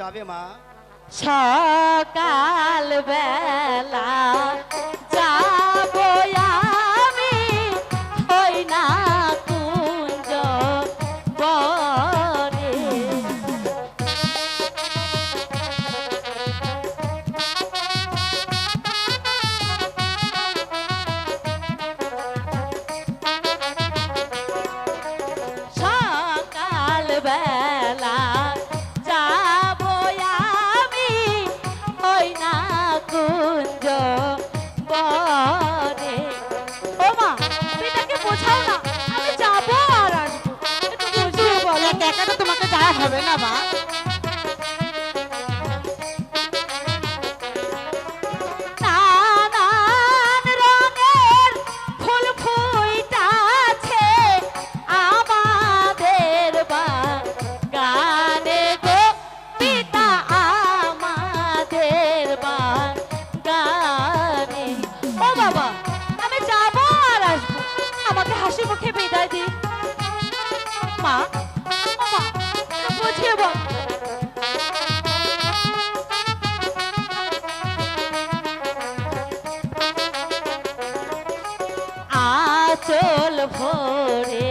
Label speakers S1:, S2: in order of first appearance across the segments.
S1: যাবে মা।
S2: সকাল বেলা என்னவா আচল ভরে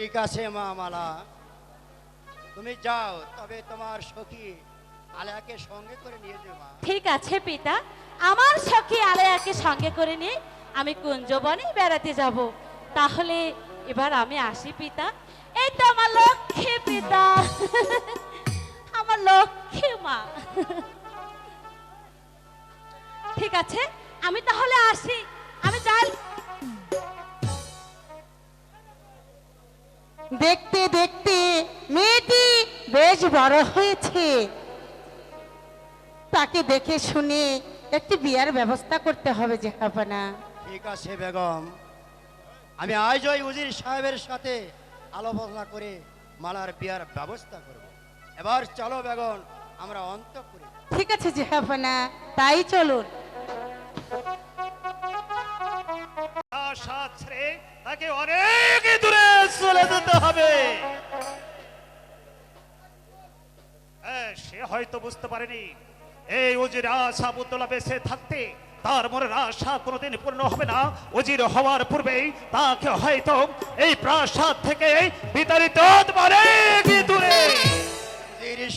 S1: ঠিক আছে মা মালা তুমি যাও, তবে তোমার সখী আলেয়াকে সঙ্গে করে নিয়ে মা।
S2: ঠিক আছে পিতা, আমার সখী আলেয়াকে সঙ্গে করে নিয়ে আমি কুঞ্জবনে বেড়াতে যাব। তাহলে এবার আমি আসি পিতা। এই তো আমার লক্ষ্মী পিতা। আমার লক্ষ্মী মা। ঠিক আছে, আমি তাহলে আসি। আমি যাই।
S3: দেখতে দেখতে মেয়েটি বেশ বড় হয়েছে। তাকে দেখে শুনে একটি বিয়ার ব্যবস্থা করতে হবে যে না।
S1: ঠিক আছে বেগম। আমি আজ ওই উজির সাহেবের সাথে আলোচনা করে মালার বিয়ার ব্যবস্থা করব। এবার চলো বেগম আমরা অন্ত করি
S3: ঠিক আছে যে না তাই চলুন।
S4: আশা ছেড়ে তাকে অনেক দূরে চলে যেতে হবে। সে হয়তো বুঝতে পারেনি। এই উজির আশা বুদ্ধলা বেঁচে থাকতে তার মনের আশা কোনোদিন পূর্ণ হবে না। উজির হওয়ার পূর্বেই তাকে হয়তো এই প্রাসাদ থেকে বিতাড়িত অনেক দূরে?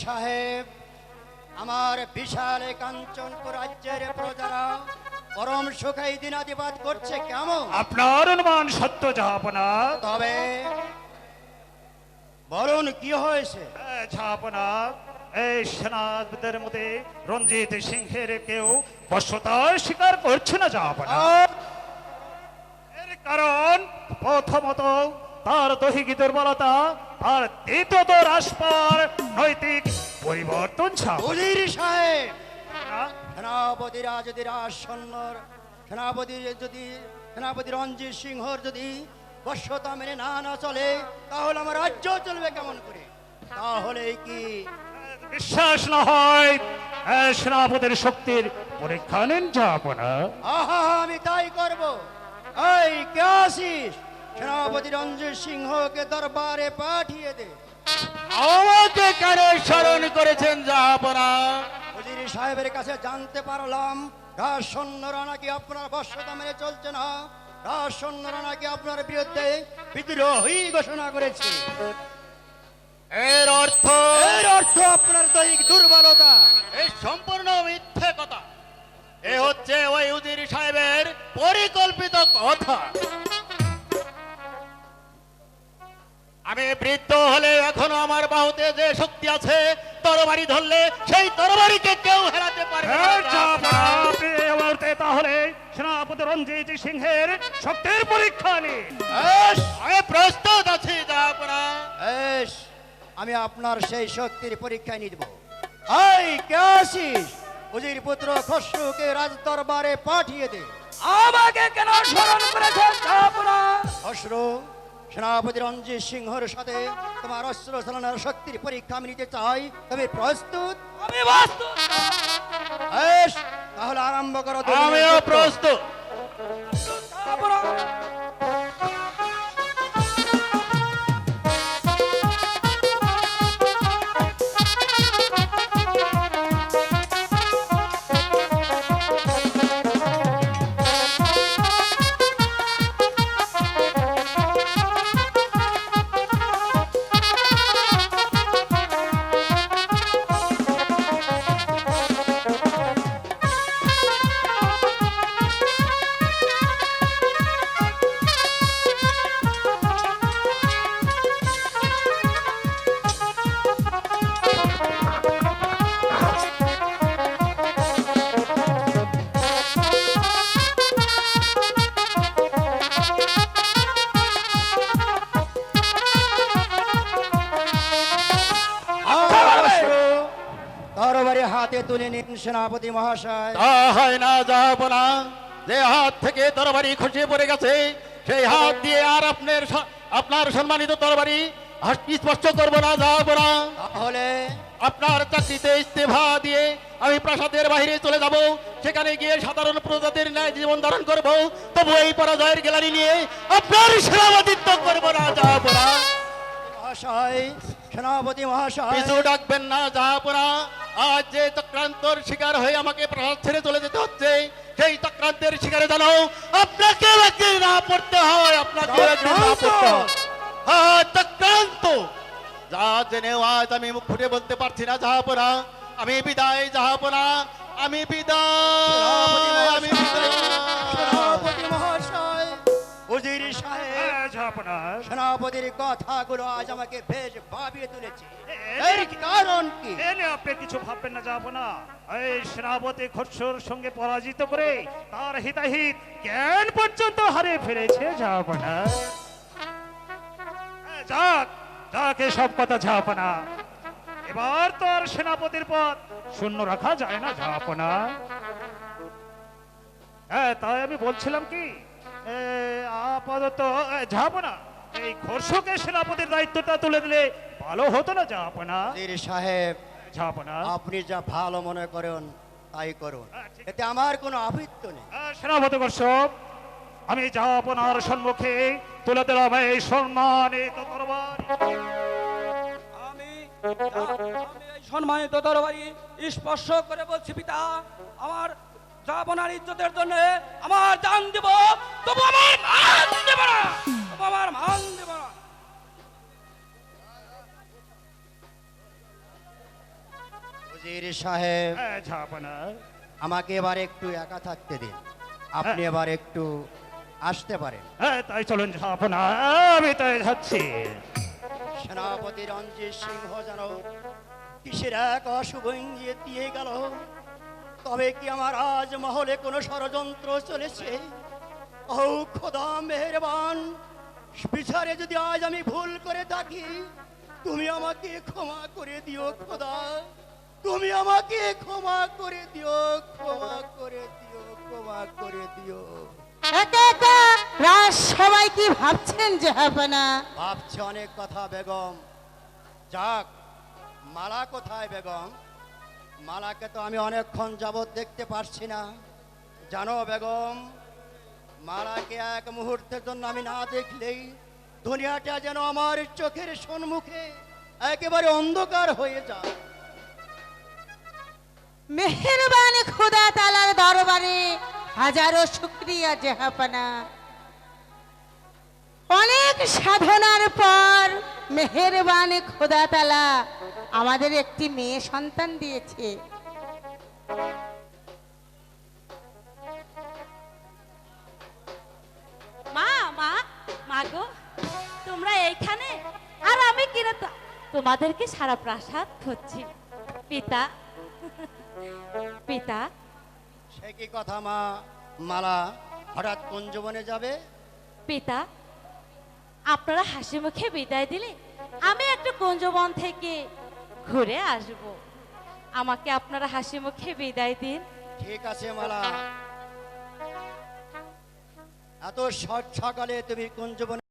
S1: সাহেব, আমার বিশাল কাঞ্চনপুর রাজ্যের প্রজারা পরম সুখাই দিনাদিবাদ করছে কেমন?
S4: আপনার অনুমান সত্য যাপনা
S1: তবে বলুন কি হয়েছে?
S4: ঝাপনা এই সেনাদের মধ্যে রঞ্জিত সিংহের কেউ বশ্যতা স্বীকার করছে না যাপনা এর কারণ প্রথমত তার দৈহিক দুর্বলতা আর দ্বিতীয়ত রাসপার নৈতিক পরিবর্তন ছাপ
S1: সাহেব সেনাপতিরা যদি রাজসন্ন সেনাপতি যদি সেনাপতি রঞ্জিত সিংহর যদি বশ্যতা মেনে না না চলে তাহলে আমার রাজ্য চলবে কেমন করে? তাহলে কি?
S4: বিশ্বাস না হয় সেনাপতির শক্তির পরীক্ষা নিন যাপনা
S1: আহা আমি তাই করব। এই কে আসিস সেনাপতি রঞ্জিত সিংহকে দরবারে পাঠিয়ে দে।
S5: আমাকে কেন স্মরণ করেছেন জাহাপনা
S1: উজির সাহেবের কাছে জানতে পারলাম রাজ সৈন্যরা নাকি আপনার বর্ষতা মেনে চলছে না? রাজ সৈন্যরা নাকি আপনার বিরুদ্ধে বিদ্রোহী ঘোষণা করেছে?
S5: এর অর্থ
S1: এর অর্থ আপনার দৈহিক দুর্বলতা।
S5: এই সম্পূর্ণ মিথ্যে কথা। এ হচ্ছে ওই উজির সাহেবের পরিকল্পিত কথা। আমি বৃদ্ধ হলে এখনও আমার বাহুতে যে শক্তি আছে তরবারি ধরলে সেই তরবারিকে কেউ হেরাতে পারবে না।
S4: আপনি এই তাহলে সেনাপতি রঞ্জিত সিংহের শক্তির পরীক্ষা
S1: এস,
S5: আমি প্রস্তুত আছি
S1: আমি আপনার সেই শক্তির পরীক্ষা নিয়ে দেব এই কে আসিস উজির পুত্র খসরুকে রাজ দরবারে পাঠিয়ে দে।
S6: আমাকে কেন স্মরণ করেছেন জাহাপনা
S1: খসরু সেনাপতি রঞ্জিত সিংহর সাথে তোমার অস্ত্র চালানোর শক্তির পরীক্ষা আমি নিতে চাই। তুমি প্রস্তুত?
S6: আমি
S1: তাহলে আরম্ভ করো
S5: আমিও প্রস্তুত।
S1: তুলে নিন সেনাপতি মহাশয়।
S5: তা হয় না। যাপনা যে হাত থেকে তরবারি খসিয়ে পড়ে গেছে সেই হাত দিয়ে আর আপনার আপনার সম্মানিত তরবারি স্পর্শ করব না যাপনা
S1: তাহলে?
S5: আপনার চাকরিতে ইস্তেফা দিয়ে আমি প্রাসাদের বাইরে চলে যাব। সেখানে গিয়ে সাধারণ প্রজাদের ন্যায় জীবন ধারণ করব। তবু এই পরাজয়ের গ্যালারি নিয়ে আপনার সেনাপতিত্ব করব না যাপনা
S1: মহাশয় সেনাপতি মহাশয়।
S5: পিছু ডাকবেন না যাহাপনা আজ যে চক্রান্তর শিকার হয়ে আমাকে প্রাণ ছেড়ে চলে যেতে হচ্ছে সেই চক্রান্তের শিকারে জানো আপনাকে একদিন না পড়তে হয় আপনাকে একদিন না পড়তে হয়। হ্যাঁ, চক্রান্ত! যা জেনেও আজ আমি মুখ ফুটে বলতে পারছি না যাহাপনা আমি বিদায় যাহাপনা আমি আমি বিদায়!
S4: জাহাপনা,
S1: সেনাপতির কথাগুলো আজ আমাকে বেশ ভাবিয়ে তুলেছে। এর কারণ কি?
S4: আপনি কিছু ভাববেন না যাব না। এই সেনাপতি খসরুর সঙ্গে পরাজিত করে তার হিতাহিত জ্ঞান পর্যন্ত হারিয়ে ফেলেছে যাব না। যাক যাক সব কথা যাব না। এবার তো আর সেনাপতির পদ শূন্য রাখা যায় না যাব না। হ্যাঁ তাই আমি বলছিলাম কি? আপাতত এ, যাব না এই খরশকে সেনাপতির দায়িত্বটা তুলে দিলে ভালো হতো না যাব না
S1: সাহেব
S4: যাব না
S1: আপনি যা ভালো মনে করেন তাই করুন।
S4: হ্যাঁ,
S1: এতে আমার কোনো আবৃত্ত নেই।
S4: সেনাপতি কশ্যপ আমি যাপনার সম্মুখে তুলে দিলাম এই সম্মানিত
S6: আমি সম্মানিত তরবারি স্পর্শ করে বলছি পিতা আমার জাহাপনার ইজ্জতের জন্য আমার জান দেব তবু আমার মান দেব না তবু আমার মান দেব না।
S1: উজির সাহেব
S4: হ্যাঁ,
S1: আমাকে এবার একটু একা থাকতে দিন। আপনি এবার একটু আসতে পারেন।
S4: হ্যাঁ তাই চলুন আমি তাই যাচ্ছি।
S1: সেনাপতি রঞ্জিত সিংহ যেন কিসের এক অশুভ ইঙ্গিত দিয়ে গেল? তবে কি আমার আজ মহলে কোনো ষড়যন্ত্র চলেছে? ও খোদা মেহেরবান বিচারে যদি আজ আমি ভুল করে থাকি তুমি আমাকে ক্ষমা করে দিও খোদা। তুমি আমাকে ক্ষমা করে দিও ক্ষমা করে দিও ক্ষমা করে দিও।
S3: সবাই কি ভাবছেন জাহাপনা
S1: ভাবছে অনেক কথা বেগম। যাক মালা কোথায় বেগম? মালাকে তো আমি অনেকক্ষণ যাবৎ দেখতে পারছি না। জানো বেগম মালাকে এক মুহূর্তের জন্য আমি না দেখলেই দুনিয়াটা যেন আমার চোখের সম্মুখে একেবারে অন্ধকার হয়ে যায়।
S3: মেহেরবান খোদা তালার দরবারে হাজারো শুক্রিয়া, জাহাপনা। অনেক সাধনার পর মেহেরবান খোদা তালা আমাদের একটি মেয়ে সন্তান দিয়েছে।
S2: মা মা মা গো তোমরা এইখানে? আর আমি কিনা তোমাদেরকে সারা প্রাসাদ খুঁজছি। পিতা পিতা।
S1: সে কি কথা মা? মালা হঠাৎ কুঞ্জবনে যাবে?
S2: পিতা আপনারা হাসি মুখে বিদায় দিলে আমি একটু কুঞ্জবন থেকে ঘুরে আসব। আমাকে আপনারা হাসি মুখে বিদায় দিন।
S1: ঠিক আছে, মালা। এত সকালে তুমি কুঞ্জবনে